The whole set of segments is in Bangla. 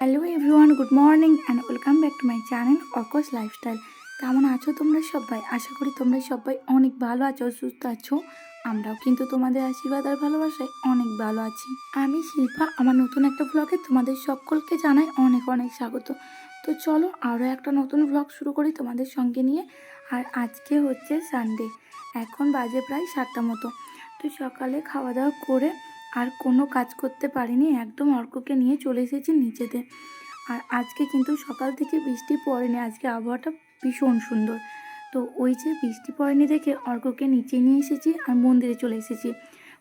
Hello everyone good morning and welcome back to my channel অকস lifestyle কেমন আছো তোমরা সবাই? আশা করি তোমরা সবাই অনেক ভালো আছো, সুস্থ আছো। আমরাও কিন্তু তোমাদের আশীর্বাদ আর ভালোবাসায় অনেক ভালো আছি। আমি শিল্পা, আমার নতুন একটা ব্লগে তোমাদের সকলকে জানাই অনেক অনেক স্বাগত। তো চলো আরও একটা নতুন ব্লগ শুরু করি তোমাদের সঙ্গে নিয়ে। আর আজকে হচ্ছে সানডে এখন বাজে প্রায় সাতটা মতো। তো সকালে খাওয়া দাওয়া করে আর কোনো কাজ করতে পারিনি, একদম অর্ককে নিয়ে চলে এসেছি নিচেতে। আর আজকে কিন্তু সকাল থেকে বৃষ্টি পড়েনি, আজকে আবহাওয়াটা ভীষণ সুন্দর। তো ওই যে বৃষ্টি পড়েনি দেখে অর্ককে নিচে নিয়ে এসেছি আর মন্দিরে চলে এসেছি।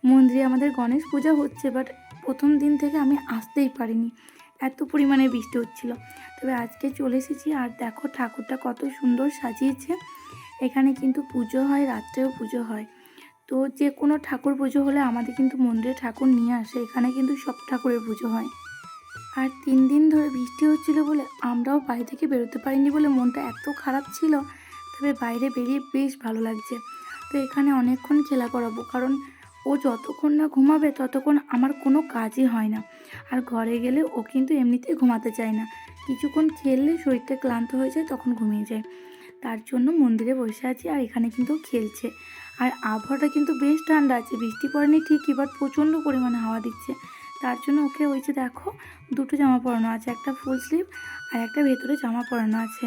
মন্দিরে আমাদের গণেশ পূজা হচ্ছে, বাট প্রথম দিন থেকে আমি আসতেই পারিনি। এত পরিমাণে বৃষ্টি হচ্ছিল। তবে আজকে চলে এসেছি আর দেখো ঠাকুরটা কত সুন্দর সাজিয়েছে। এখানে কিন্তু পুজো হয়, রাত্রেও পুজো হয়। তো যে কোনো ঠাকুর পুজো হলে আমাদের কিন্তু মন্দিরে ঠাকুর নিয়ে আসে, এখানে কিন্তু সব ঠাকুরের পুজো হয়। আর তিন দিন ধরে বৃষ্টি হচ্ছিল বলে আমরাও বাড়ি থেকে বেরোতে পারিনি বলে মনটা এত খারাপ ছিল, তবে বাইরে বেরিয়ে বেশ ভালো লাগছে। তো এখানে অনেকক্ষণ খেলা করাবো, কারণ ও যতক্ষণ না ঘুমাবে ততক্ষণ আমার কোনো কাজই হয় না। আর ঘরে গেলে ও কিন্তু এমনিতেই ঘুমাতে চায় না। কিছুক্ষণ খেললে শরীরটা ক্লান্ত হয়ে যায়, তখন ঘুমিয়ে যায়। তার জন্য মন্দিরে বসে আছি আর এখানে কিন্তু খেলছে। আর আবহাওয়াটা কিন্তু বেশ ঠান্ডা আছে, বৃষ্টি পড়েনি ঠিকই বাট প্রচণ্ড পরিমাণে হাওয়া দিচ্ছে। তার জন্য ওকে ওই যে দেখো, দুটো জামা পরানো আছে, একটা ফুল স্লিভ আর একটা ভেতরে জামা পরানো আছে।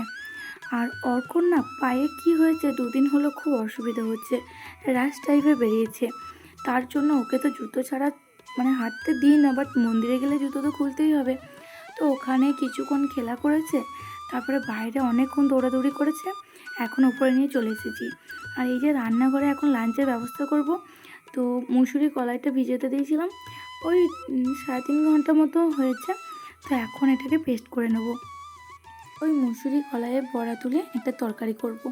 আর অর্কর না পায়ে কি হয়েছে, দুদিন হলো খুব অসুবিধা হচ্ছে র্যাশ টাইপের বেরিয়েছে। তার জন্য ওকে তো জুতো ছাড়া মানে হাঁটতে দিই না বাট মন্দিরে গেলে জুতো তো খুলতেই হবে। তো ওখানে কিছুক্ষণ খেলা করেছে, তারপরে বাইরে অনেকক্ষণ দৌড়াদৌড়ি করেছে এখন উপরে নিয়ে চলে এসেছি। আর এই যে রান্নাঘরে এখন লাঞ্চের ব্যবস্থা করব, তো মুসুরি কলাইটা ভিজেতে দিয়েছিলাম। ওই সাড়ে তিন ঘণ্টা মতো হয়েছে, তো এখন এটাকে পেস্ট করে নেব। ওই মুসুরি কলাইয়ের বড়া তুলে একটা তরকারি করব।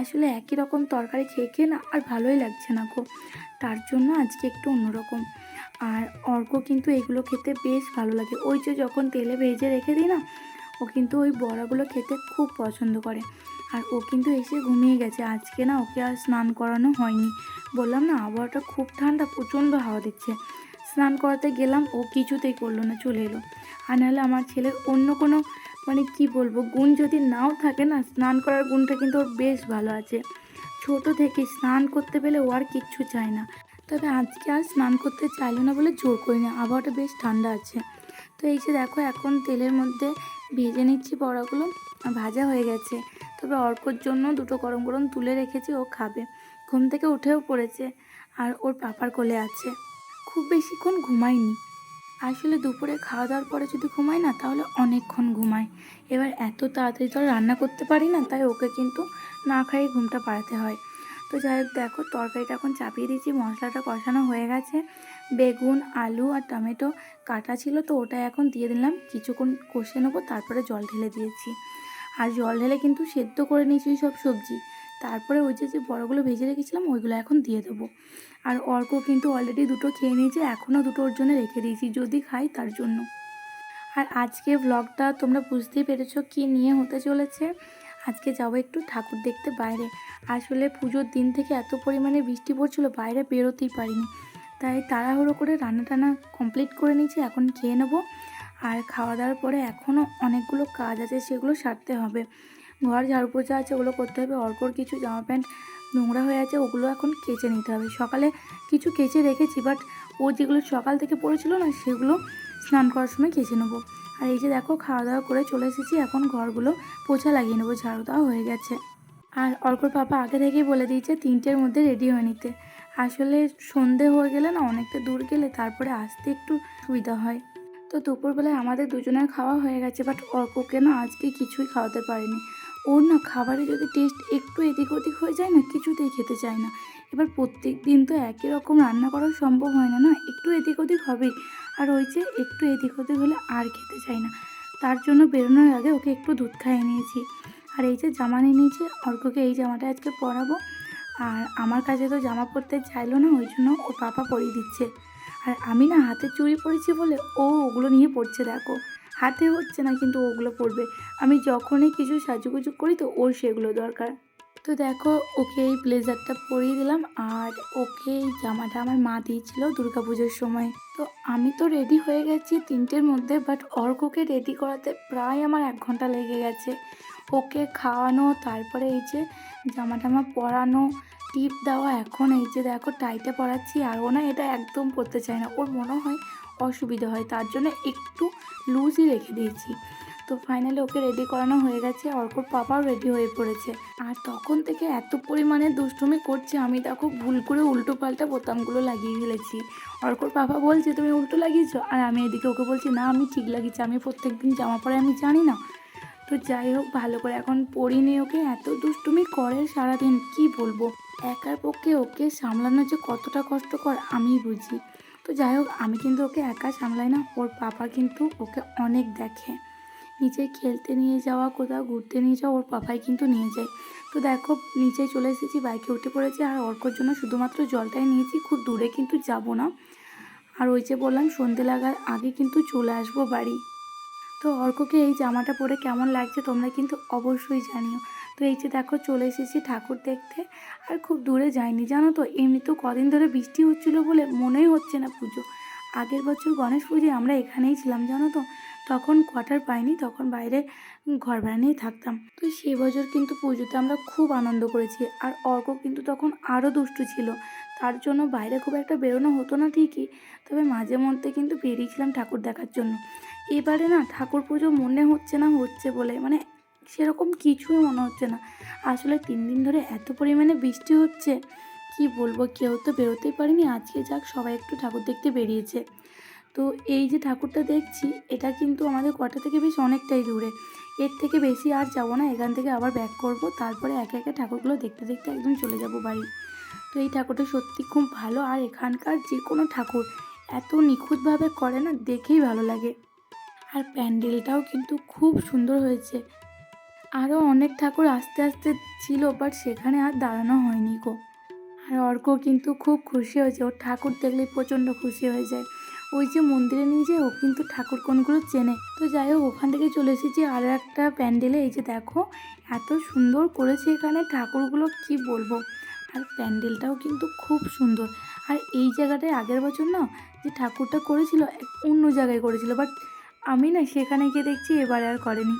আসলে একই রকম তরকারি খেয়ে খেয়ে না আর ভালোই লাগছে না গো। তার জন্য আজকে একটু অন্যরকম। আর অর্ক কিন্তু এগুলো খেতে বেশ ভালো লাগে। ওই যে যখন তেলে ভেজে রেখে দিই না, ও কিন্তু ওই বড়াগুলো খেতে খুব পছন্দ করে। আর ও কিন্তু এসে ঘুমিয়ে গেছে। আজকে না ওকে আর স্নান করানো হয়নি। বললাম না, আবহাওয়াটা খুব ঠান্ডা, প্রচণ্ড হাওয়া দিচ্ছে। স্নান করাতে গেলাম, ও কিছুতেই করল না, চলে এলো। আর নাহলে আমার ছেলের অন্য কোনো মানে কি বলব, গুণ যদি নাও থাকে না, স্নান করার গুণটা কিন্তু ওর বেশ ভালো আছে। ছোট থেকে স্নান করতে পেলে ও আর কিচ্ছু চায় না। তবে আজকে আর স্নান করতে চাইলো না বলে জোর করি না আবহাওয়াটা বেশ ঠান্ডা আছে। তো এই যে দেখো, এখন তেলের মধ্যে ভেজে নিচ্ছি বড়াগুলো, ভাজা হয়ে গেছে। তবে অর্কর জন্য দুটো গরম গরম তুলে রেখেছি, ও খাবে। ঘুম থেকে উঠেও পড়েছে আর ওর পাপার কোলে আছে। খুব বেশিক্ষণ ঘুমায়নি। আসলে দুপুরে খাওয়া দাওয়ার পরে যদি ঘুমাই না, তাহলে অনেকক্ষণ ঘুমায়। এবার এত তাড়াতাড়ি তো রান্না করতে পারি না, তাই ওকে কিন্তু না খাইয়ে ঘুমটা পাড়াতে হয়। তো যাই হোক, দেখো, তরকারিটা এখন চাপিয়ে দিয়েছি, মশলাটা কষানো হয়ে গেছে। বেগুন, আলু আর টমেটো কাটা ছিল, তো ওটা এখন দিয়ে দিলাম। কিছুক্ষণ কষে নেব, তারপরে জল ঢেলে দিয়েছি। আর জল ঢেলে কিন্তু সেদ্ধ করে নিয়েছি সব সবজি। তারপরে ওই যে যে বড়গুলো ভেজে রেখেছিলাম, ওইগুলো এখন দিয়ে দেবো। আর অর্ক কিন্তু অলরেডি দুটো খেয়ে নিয়েছে, এখনও দুটো ওর জন্য রেখে দিয়েছি, যদি খাই তার জন্য। আর আজকে ব্লগটা তোমরা বুঝতেই পেরেছ কি নিয়ে হতে চলেছে। আজকে যাব একটু ঠাকুর দেখতে বাইরে। আসলে পুজোর দিন থেকে এত পরিমাণে বৃষ্টি পড়ছিল, বাইরে বেরোতেই পারিনি। তাই তাড়াহুড়ো করে রান্না টানা কমপ্লিট করে নিয়েছি, এখন খেয়ে নেব। আর খাওয়া দাওয়ার পরে এখনও অনেকগুলো কাজ আছে, সেগুলো সারতে হবে। ঘর, ঝাড়ু পোছা আছে, ওগুলো করতে হবে। অর্কর কিছু জামা প্যান্ট নোংরা হয়ে আছে, ওগুলো এখন কেচে নিতে হবে। সকালে কিছু কেচে রেখেছি বাট ও যেগুলো সকাল থেকে পড়েছিল না, সেগুলো স্নান করার সময় কেচে নেব। আর এই যে দেখো খাওয়া দাওয়া করে চলে এসেছি। এখন ঘরগুলো পোছা লাগিয়ে নেব, ঝাড়ু দেওয়া হয়ে গেছে। আর অর্কর পাপা আগে থেকেই বলে দিয়েছে, তিনটের মধ্যে রেডি হয়ে নিতে। আসলে সন্ধে হয়ে গেলে না, অনেকটা দূর গেলে তারপরে আসতে একটু সুবিধা হয়। তো দুপুরবেলায় আমাদের দুজনের খাওয়া হয়ে গেছে বাট অর্ককে না আজকে কিছুই খাওয়াতে পারিনি। ওর না খাবারে যদি টেস্ট একটু এদিক ওদিক হয়ে যায় না, কিছুতেই খেতে চায় না। এবার প্রত্যেক দিন তো একই রকম রান্না করা সম্ভব হয় না না? একটু এদিক ওদিক হবেই। আর ওই যে একটু এদিক ওদিক হলে আর খেতে চায় না। তার জন্য বেরোনোর আগে ওকে একটু দুধ খাইয়ে নিয়েছি। আর এই যে জামা নিয়ে নিয়েছি, অর্ককে এই জামাটা আজকে পরাবো। আর আমার কাছে তো জামা পরতে চাইলো না, ওই জন্য ও পাপা পরিয়ে দিচ্ছে। আর আমি না হাতে চুরি পরেছি বলে ও ওগুলো নিয়ে পড়ছে, দেখো। হাতে হচ্ছে না, কিন্তু ওগুলো পড়বে আমি যখনই কিছু সাজুগুজু করি তো ওর সেগুলো দরকার। তো দেখো, ওকে এই ব্লেজারটা পরিয়ে দিলাম আর ওকে এই জামাটা আমার মা দিয়েছিল দুর্গাপুজোর সময়। তো আমি তো রেডি হয়ে গেছি তিনটের মধ্যে বাট অর্ককে রেডি করাতে প্রায় আমার এক ঘণ্টা লেগে গেছে। ওকে খাওয়ানো, তারপরে এই যে জামা টামা পরানো টিপ দেওয়া এখন এই যে দেখো টাইটে পরাচ্ছি, আর ও না এটা একদম পরতে চায় না। ওর মনে হয় অসুবিধা হয়, তার জন্য একটু লুজই রেখে দিয়েছি। তো ফাইনালি ওকে রেডি করানো হয়ে গেছে অর্কর পাপাও রেডি হয়ে পড়েছে। আর তখন থেকে এত পরিমাণে দুষ্টুমি করছে, আমি দেখো ভুল করে উল্টো পাল্টা বোতামগুলো লাগিয়ে ফেলেছি। অর্কর পাপা বলছে, তুমি উল্টো লাগিয়েছো? আর আমি এদিকে ওকে বলছি, না, আমি ঠিক লাগিয়েছি। আমি প্রত্যেক দিন জামা পরে আমি জানি না। তো যাই হোক, ভালো করে এখন পড়িনি ওকে। এত দুষ্টুমি করে সারাদিন, কি বলব? একার পক্ষে ওকে সামলানো যে কতটা কষ্টকর আমি বুঝি। তো যাই হোক, আমি কিন্তু ওকে একা সামলাই না, ওর পাপা কিন্তু ওকে অনেক দেখে। নিচে খেলতে নিয়ে যাওয়া, কোথাও ঘুরতে নিয়ে যাওয়া, ওর পাপাই কিন্তু নিয়ে যায়। তো দেখো, নিচে চলে এসেছি, বাইকে উঠে পড়েছি, আর অর্কর জন্য শুধুমাত্র জলটাই নিয়েছি, খুব দূরে কিন্তু যাব না। আর ওই যে বললাম, সন্ধে লাগার আগে কিন্তু চলে আসব বাড়ি। তো অর্ককে এই জামাটা পরে কেমন লাগছে তোমরা কিন্তু অবশ্যই জানিও। তো এই যে দেখো চলে এসেছি ঠাকুর দেখতে। আর খুব দূরে যাইনি, জানো তো? এমনি তো কদিন ধরে বৃষ্টি হচ্ছিল বলে মনেই হচ্ছে না পুজো। আগের বছর গণেশ পুজোয় আমরা এখানেই ছিলাম, জানো তো? তখন কোয়ার্টার পাইনি, তখন বাইরে ঘর ভাড়া নিয়ে থাকতাম। তো সেই বছর কিন্তু পুজোতে আমরা খুব আনন্দ করেছি। আর অর্ক কিন্তু তখন আরও দুষ্টু ছিল। তার জন্য বাইরে খুব একটা বেরোনো হতো না ঠিকই। তবে মাঝে মধ্যে কিন্তু বেরিয়েছিলাম ঠাকুর দেখার জন্য। এবারে না ঠাকুর পুজো মনে হচ্ছে না হচ্ছে বলে মানে সেরকম কিছুই মনে হচ্ছে না। আসলে তিন দিন ধরে এত পরিমাণে বৃষ্টি হচ্ছে, কি বলব, কেউ তো বেরোতেই পারিনি, আজকে যাক সবাই একটু ঠাকুর দেখতে বেরিয়েছে। তো এই যে ঠাকুরটা দেখছি, এটা কিন্তু আমাদের কটা থেকে বেশ অনেকটাই দূরে। এর থেকে বেশি আর যাব না, এখান থেকে আবার ব্যাক করব, তারপরে একে একে ঠাকুরগুলো দেখতে দেখতে একদম চলে যাব বাড়ি। তো এই ঠাকুরটা সত্যি খুব ভালো, আর এখানকার যে কোনো ঠাকুর এত নিখুঁতভাবে করে না, দেখেই ভালো লাগে। আর প্যান্ডেলটাও কিন্তু খুব সুন্দর হয়েছে। আরও অনেক ঠাকুর আস্তে আস্তে ছিল বাট সেখানে আর দাঁড়ানো হয়নি গো। আর অর্ক কিন্তু খুব খুশি হয়েছে। ওর ঠাকুর দেখলেই প্রচণ্ড খুশি হয়ে যায়। ওই যে মন্দিরে নিয়ে যায় ও কিন্তু ঠাকুর কোনগুলো চেনে। তো যাই হোক, ওখান থেকে চলে এসেছি আরও একটা প্যান্ডেলে। এই যে দেখো, এত সুন্দর করেছে এখানে ঠাকুরগুলো, কি বলব? আর প্যান্ডেলটাও কিন্তু খুব সুন্দর। আর এই জায়গাটায় আগের বছর না, যে ঠাকুরটা করেছিল অন্য জায়গায় করেছিল বাট আমি না সেখানে গিয়ে দেখছি এবারে আর করেনি।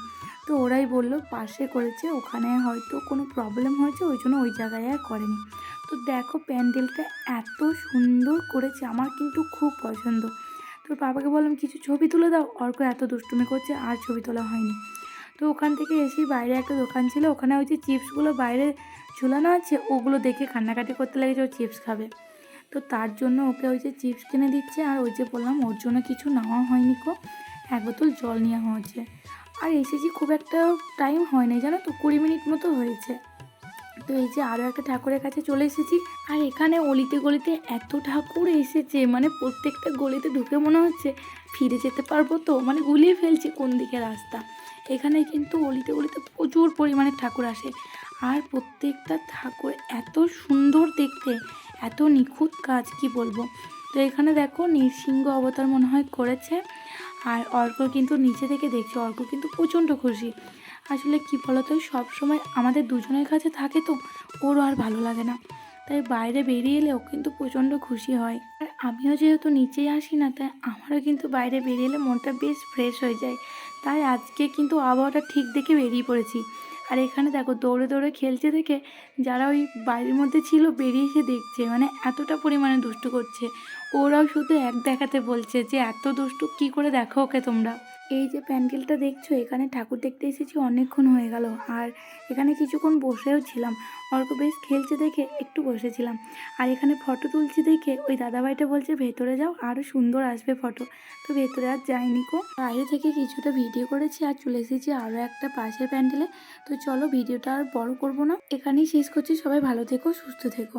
তো ওরাই বলল, পাশে করেছে, ওখানে হয়তো কোনো প্রবলেম হয়েছে, ওই জন্য ওই জায়গায় আর করেনি। তো দেখো প্যান্ডেলটা এত সুন্দর করেছে, আমার কিন্তু খুব পছন্দ। তো বাবাকে বললাম, কিছু ছবি তুলে দাও। অর্ক এত দুষ্টুমি করছে, আর ছবি তোলা হয়নি। তো ওখান থেকে এসে বাইরে একটা দোকান ছিল, ওখানে ওই যে চিপসগুলো বাইরে ঝুলানো আছে, ওগুলো দেখে কান্নাকাটি করতে লেগেছে, ও চিপস খাবে। তো তার জন্য ওকে ওই যে চিপস কিনে দিচ্ছে, আর ওই যে বললাম, ওর জন্য কিছু নেওয়া হয়নি কো এক বোতল জল নেওয়া হয়েছে। আর এসেছি খুব একটা টাইম হয়নি জানো তো? কুড়ি মিনিট মতো হয়েছে। তো এই যে আরও একটা ঠাকুরের কাছে চলে এসেছি। আর এখানে অলিতে গলিতে এত ঠাকুর এসেছে মানে প্রত্যেকটা গলিতে ঢুকে মনে হচ্ছে ফিরে যেতে পারব তো? মানে গুলিয়ে ফেলছি কোন দিকে রাস্তা। এখানে কিন্তু অলিতে গলিতে প্রচুর পরিমাণে ঠাকুর আসে। আর প্রত্যেকটা ঠাকুর এত সুন্দর দেখতে, এত নিখুঁত কাজ, কি বলব? তো এখানে দেখো নৃসিংহ অবতার মনে হয় করেছে। আর অর্ক কিন্তু নিচে থেকে দেখছে, অর্ক কিন্তু প্রচণ্ড খুশি। আসলে কি বলতো সব সময় আমাদের দুজনের কাছে থাকে তো, ওরও আর ভালো লাগে না। তাই বাইরে বেরিয়ে এলেও কিন্তু প্রচণ্ড খুশি হয়। আর আমিও যেহেতু নিচেই আসি না, তাই আমারও কিন্তু বাইরে বেরিয়ে এলে মনটা বেশ ফ্রেশ হয়ে যায়। তাই আজকে কিন্তু আবহাওয়াটা ঠিক দেখে বেরিয়ে পড়েছি। আর এখানে দেখো দৌড়ে দৌড়ে খেলছে থেকে যারা ওই বাড়ির মধ্যে ছিল বেরিয়ে এসে দেখছে মানে এতটা পরিমাণে দুষ্টু করছে। ওরাও শুধু এক দেখাতে বলছে যে, এত দুষ্টু কি করে দেখো ওকে তোমরা? এই যে প্যান্ডেলটা দেখছ, এখানে ঠাকুর দেখতে এসেছি, অনেকক্ষণ হয়ে গেল। আর এখানে কিছুক্ষণ বসেও ছিলাম। অর্ক বেশ খেলছে দেখে একটু বসেছিলাম। আর এখানে ফটো তুলছি দেখে ওই দাদাভাইটা বলছে, ভেতরে যাও আরও সুন্দর আসবে ফটো। তো ভেতরে আর যাইনি কো বাইরে থেকে কিছুটা ভিডিও করেছি আর চলে এসেছি আরও একটা পাশের প্যান্ডেলে। তো চলো ভিডিওটা আর বড় করব না। এখানেই শেষ করছি। সবাই ভালো থেকো, সুস্থ থেকো।